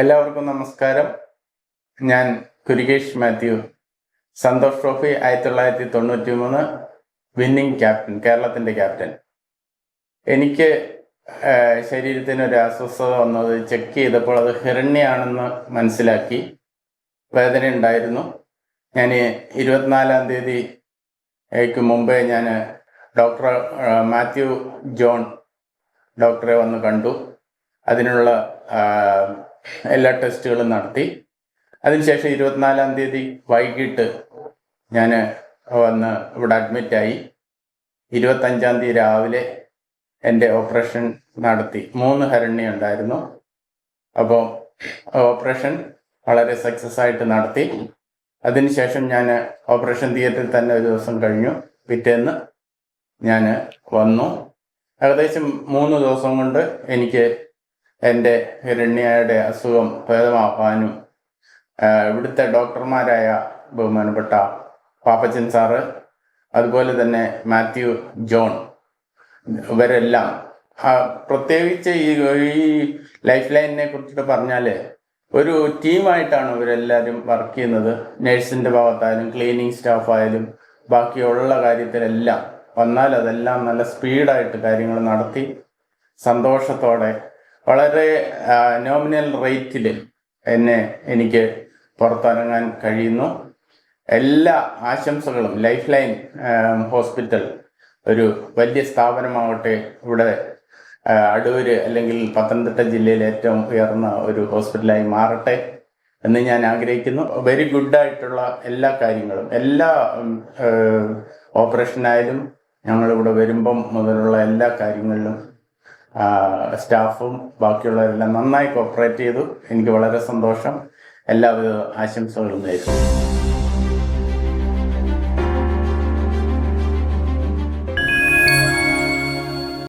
എല്ലാവർക്കും നമസ്കാരം. ഞാൻ കുരികേഷ് മാത്യു. സന്തോഷ് ട്രോഫി ആയിരത്തി തൊള്ളായിരത്തി തൊണ്ണൂറ്റി മൂന്ന് വിന്നിംഗ് ക്യാപ്റ്റൻ കേരളത്തിന്റെ ക്യാപ്റ്റൻ. എനിക്ക് ശരീരത്തിന് ഒരു അസ്വസ്ഥത വന്നത് ചെക്ക് ചെയ്തപ്പോൾ അത് ഹിരണ്യാണെന്ന് മനസ്സിലാക്കി. വേദന ഉണ്ടായിരുന്നു. ഞാൻ ഇരുപത്തിനാലാം തീയതി ക്ക് മുമ്പേ ഞാൻ ഡോക്ടർ മാത്യു ജോൺ ഡോക്ടറെ വന്ന് കണ്ടു. അതിനുള്ള എല്ലാ ടെസ്റ്റുകളും നടത്തി. അതിനുശേഷം ഇരുപത്തിനാലാം തീയതി വൈകിട്ട് ഞാൻ വന്ന് ഇവിടെ അഡ്മിറ്റായി ഇരുപത്തഞ്ചാം തീയതി രാവിലെ എന്റെ ഓപ്പറേഷൻ നടത്തി. മൂന്ന് ഹരണി ഉണ്ടായിരുന്നു. അപ്പോൾ ഓപ്പറേഷൻ വളരെ സക്സസ് ആയിട്ട് നടത്തി. അതിനുശേഷം ഞാൻ ഓപ്പറേഷൻ തിയേറ്ററിൽ തന്നെ ഒരു ദിവസം കഴിഞ്ഞു. പിറ്റേന്ന് ഞാൻ വന്നു. ഏകദേശം മൂന്ന് ദിവസം കൊണ്ട് എനിക്ക് എന്റെ ഹിരണ്യയുടെ അസുഖം ഭേദമാക്കാനും ഇവിടുത്തെ ഡോക്ടർമാരായ ബഹുമാനപ്പെട്ട പാപ്പച്ചൻ സാറ് അതുപോലെ തന്നെ മാത്യു ജോൺ ഇവരെല്ലാം പ്രത്യേകിച്ച് ഈ ഈ ലൈഫ് ലൈനിനെ കുറിച്ചിട്ട് പറഞ്ഞാൽ ഒരു ടീമായിട്ടാണ് ഇവരെല്ലാവരും വർക്ക് ചെയ്യുന്നത്. നഴ്സിന്റെ ഭാഗത്തായാലും ക്ലീനിങ് സ്റ്റാഫായാലും ബാക്കിയുള്ള കാര്യത്തിലെല്ലാം വന്നാൽ അതെല്ലാം നല്ല സ്പീഡായിട്ട് കാര്യങ്ങൾ നടത്തി സന്തോഷത്തോടെ വളരെ നോമിനൽ റേറ്റിൽ എന്നെ എനിക്ക് പുറത്തിറങ്ങാൻ കഴിയുന്നു. എല്ലാ ആശംസകളും ലൈഫ് ലൈൻ ഹോസ്പിറ്റൽ ഒരു വലിയ സ്ഥാപനമാവട്ടെ ഇവിടെ അടൂര് അല്ലെങ്കിൽ പത്തനംതിട്ട ജില്ലയിലെ ഏറ്റവും ഉയർന്ന ഒരു ഹോസ്പിറ്റലായി മാറട്ടെ എന്ന് ഞാൻ ആഗ്രഹിക്കുന്നു. വെരി ഗുഡായിട്ടുള്ള എല്ലാ കാര്യങ്ങളും എല്ലാ ഓപ്പറേഷനായാലും ഞങ്ങളിവിടെ വരുമ്പം മുതലുള്ള എല്ലാ കാര്യങ്ങളിലും സ്റ്റാഫും ബാക്കിയുള്ളവരെല്ലാം നന്നായി കോപ്പറേറ്റ് ചെയ്തു. എനിക്ക് വളരെ സന്തോഷം. എല്ലാവിധ ആശംസകളും നേരുന്നു.